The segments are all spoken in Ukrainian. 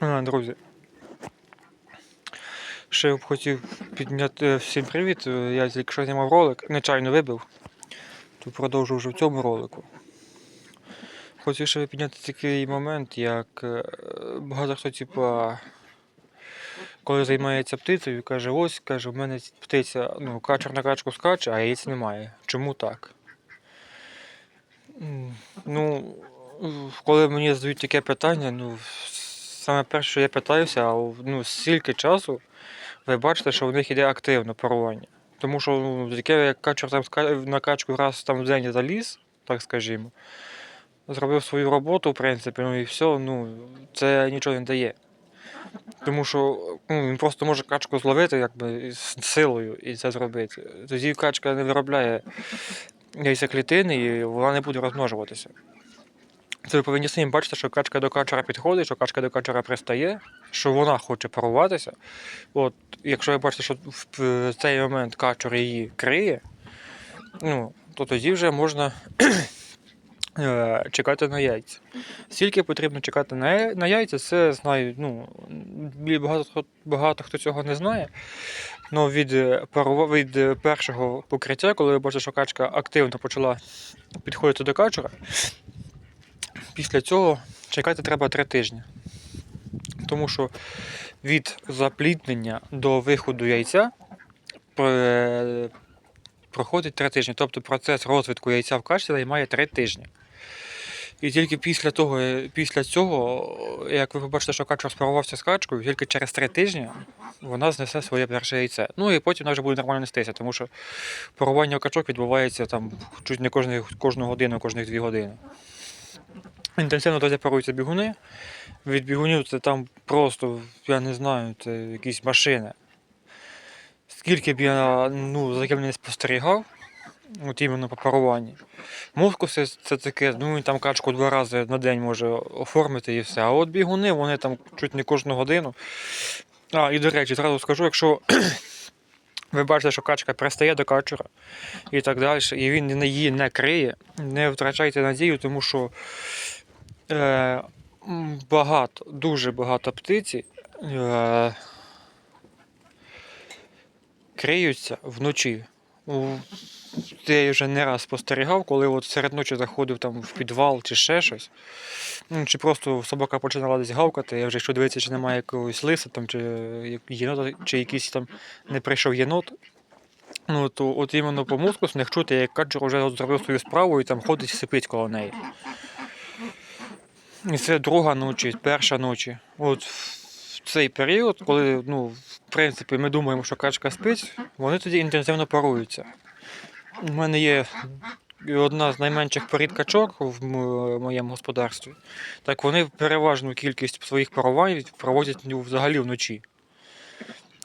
А, друзі. Ще б хотів підняти е, всім привіт. Е, Я тільки що знімав ролик, нечайно вибив. То продовжу вже в цьому ролику. Хотів ще підняти такий момент, як е, багато хто, типа, коли займається птицею, каже, ось, каже, в мене птиця, ну, качер на качку скаче, а яєць немає. Чому так? Ну, коли мені задають таке питання, ну, саме перше, що я питаюся, а ну, стільки часу ви бачите, що в них іде активно парування. Тому що ну, таке, як качер там на качку раз там в день заліз, так скажімо, зробив свою роботу, в принципі, ну і все, ну, це нічого не дає. Тому що ну, він просто може качку зловити якби, з силою і це зробити. Тоді качка не виробляє яйцеклітини і вона не буде розмножуватися. Це ви повинні самі бачити, що качка до качера підходить, що качка до качера пристає, що вона хоче паруватися. От, якщо ви бачите, що в цей момент качер її криє, ну, то тоді вже можна е, чекати на яйця. Скільки потрібно чекати на, на яйця, це знаю, ну, багато, багато хто цього не знає. Ну, від, е, від е, першого покриття, коли ви бачите, що качка активно почала підходити до качера, після цього чекати треба три тижні. Тому що від запліднення до виходу яйця е, проходить три тижні. Тобто процес розвитку яйця в качці займає три тижні. І тільки після того, е, після цього, як ви побачите, що качка спарувався з качкою, тільки через три тижні вона знесе своє перше яйце. Ну і потім вона вже буде нормально нестися, тому що парування качок відбувається там чуть не кожну, кожну годину, кожних дві години. Інтенсивно тоді паруються бігуни. Від бігунів це там просто, я не знаю, це якісь машини. Скільки б я ну, за ким не спостерігав, от іменно по паруванні. Мускуси це таке, ну він там качку два рази на день може оформити і все. А от бігуни, вони там чуть не кожну годину. А, і до речі, зразу скажу, якщо ви бачите, що качка пристає до качура і так далі, і він її не криє, не втрачайте надію, тому що е, багато, дуже багато птиці е, криються вночі. Я вже не раз спостерігав, коли от серед ночі заходив там в підвал чи ще щось. Ну, чи просто собака починала десь гавкати, я вже якщо дивитися, чи немає якогось лиса там, чи єнота, чи якийсь там не прийшов єнот. Ну, то от іменно по мускусних чути, як каджер вже зробив свою справу і там ходить і сипить коло неї. І це друга ночі, перша ночі. От в цей період, коли, ну, в принципі, ми думаємо, що качка спить, вони тоді інтенсивно паруються. У мене є одна з найменших порід качок в моєму господарстві. Так вони переважну кількість своїх парувань проводять взагалі вночі.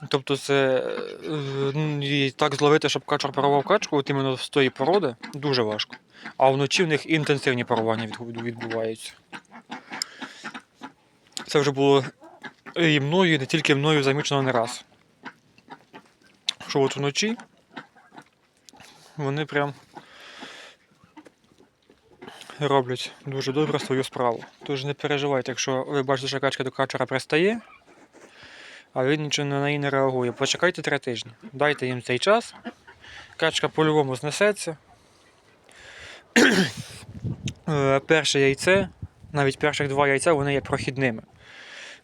Тобто це е, і так зловити, щоб качор парував качку, от іменно з тої породи, дуже важко. А вночі в них інтенсивні парування відбуваються. Це вже було і мною, і не тільки мною замічено не раз. Що от вночі вони прям роблять дуже добре свою справу. Тож не переживайте, якщо ви бачите, що качка до качера пристає, а він нічого на неї не реагує. Почекайте три тижні. Дайте їм цей час. Качка по-любому знесеться. Е, Перше яйце, навіть перших два яйця, вони є прохідними.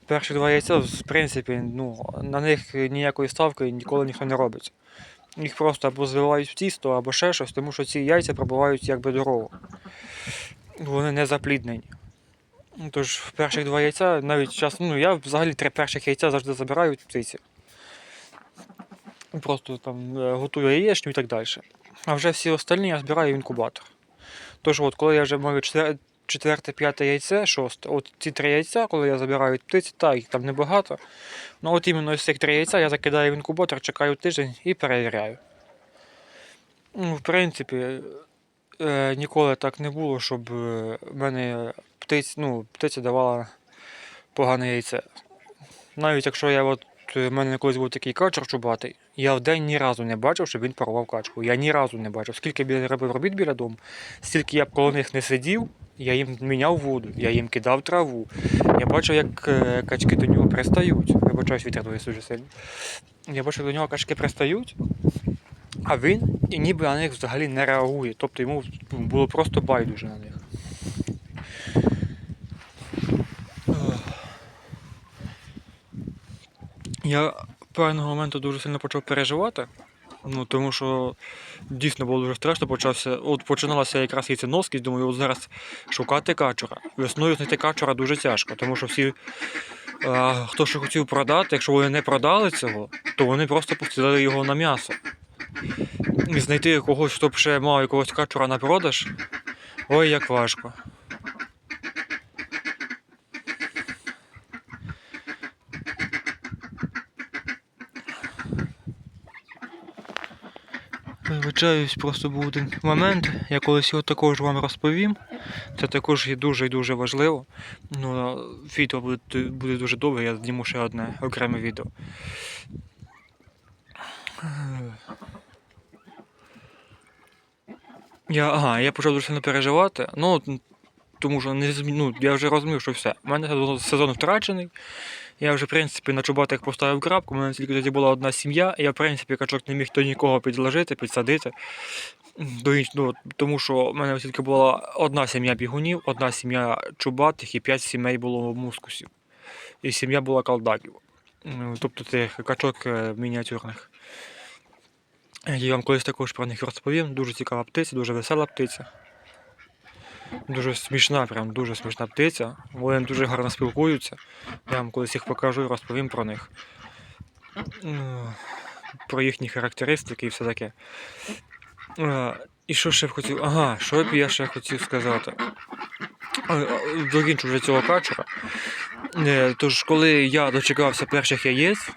Перші два яйця, в принципі, ну, на них ніякої ставки ніколи ніхто не робить. Їх просто або зливають в тісто, або ще щось, тому що ці яйця пробувають якби дорогу. Вони не запліднені. Тож перших два яйця навіть час, ну я взагалі три перших яйця завжди забираю в птиці. Просто там е, готую яєчню і так далі. А вже всі остальні я збираю в інкубатор. Тож от, коли я вже маю четверте, п'яте яйце, шосте, от ці три яйця, коли я забираю від птиці, так, їх там небагато. Ну от іменно з цих три яйця я закидаю в інкубатор, чекаю тиждень і перевіряю. Ну, в принципі, е, ніколи так не було, щоб е, в мене птиць, ну, птиця давала погане яйце. Навіть якщо я от, е, в мене колись був такий качер чубатий, я в день ні разу не бачив, щоб він парував качку. Я ні разу не бачив. Скільки б я не робив робіт біля дому, стільки я б коло них не сидів, Я їм міняв воду, я їм кидав траву. Я бачив, як е, качки до нього пристають. Вибачаюсь, вітер дує дуже сильно. Я бачив, до нього качки пристають, а він і ніби на них взагалі не реагує. Тобто йому було просто байдуже на них. Я певного моменту дуже сильно почав переживати. Ну, тому що дійсно було дуже страшно. Почався, от починалася якраз і ця носкість, думаю, от зараз шукати качура. Весною знайти качура дуже тяжко, тому що всі, а, хто що хотів продати, якщо вони не продали цього, то вони просто повцілили його на м'ясо. І знайти когось, хто б ще мав якогось качура на продаж, ой, як важко. Вибачаюсь, просто був один момент. Я колись його також вам розповім. Це також є дуже і дуже важливо. Ну, відео буде, буде дуже довге, я зніму ще одне окреме відео. Я, ага, я почав дуже сильно переживати. Ну, тому що не, ну, я вже розумів, що все. У мене сезон- втрачений. Я вже, в принципі, на чоботах поставив крапку, у мене тільки тоді була одна сім'я, і я, в принципі, качок не міг до нікого підложити, підсадити. До інш... ну, тому що в мене тільки була одна сім'я бігунів, одна сім'я чубатих і п'ять сімей було мускусів. І сім'я була калдаків. Ну, Тобто тих качок е, мініатюрних. Я вам колись також про них розповім. Дуже цікава птиця, дуже весела птиця. Дуже смішна, прям дуже смішна птиця. Вони дуже гарно спілкуються. Я вам колись їх покажу і розповім про них. Ну, Про їхні характеристики і все таке. Е, І що ще хотів? Ага, що б я ще хотів сказати? Е, е, вже цього качера. Е, Тож, коли я дочекався перших яєць,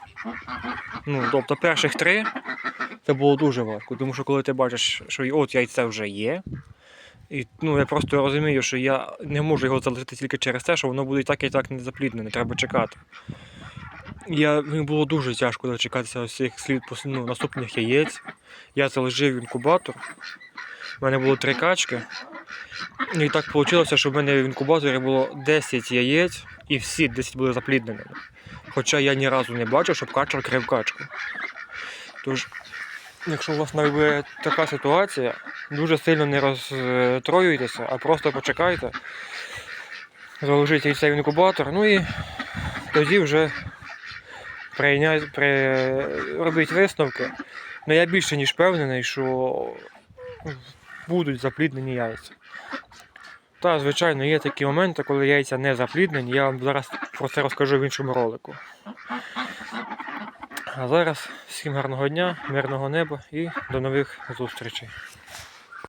ну, тобто перших три, це було дуже важко. Тому що коли ти бачиш, що от яйце вже є, і ну, я просто розумію, що я не можу його залишити тільки через те, що воно буде і так і так не запліднене, треба чекати. Я, мені було дуже тяжко дочекатися цих слід ну, наступних яєць. Я заложив інкубатор. У мене було три качки. І так вийшло, що в мене в інкубаторі було 10 яєць, і всі 10 були заплідненими. Хоча я ні разу не бачив, щоб качер крив качку. Тож, якщо у вас буде така ситуація, дуже сильно не розстроюйтеся, а просто почекайте, заложіть яйце в інкубатор, ну і тоді вже прийняти, при... робіть висновки. Ну я більше ніж впевнений, що будуть запліднені яйця. Та, звичайно, є такі моменти, коли яйця не запліднені. Я вам зараз про це розкажу в іншому ролику. А зараз всім гарного дня, мирного неба і до нових зустрічей.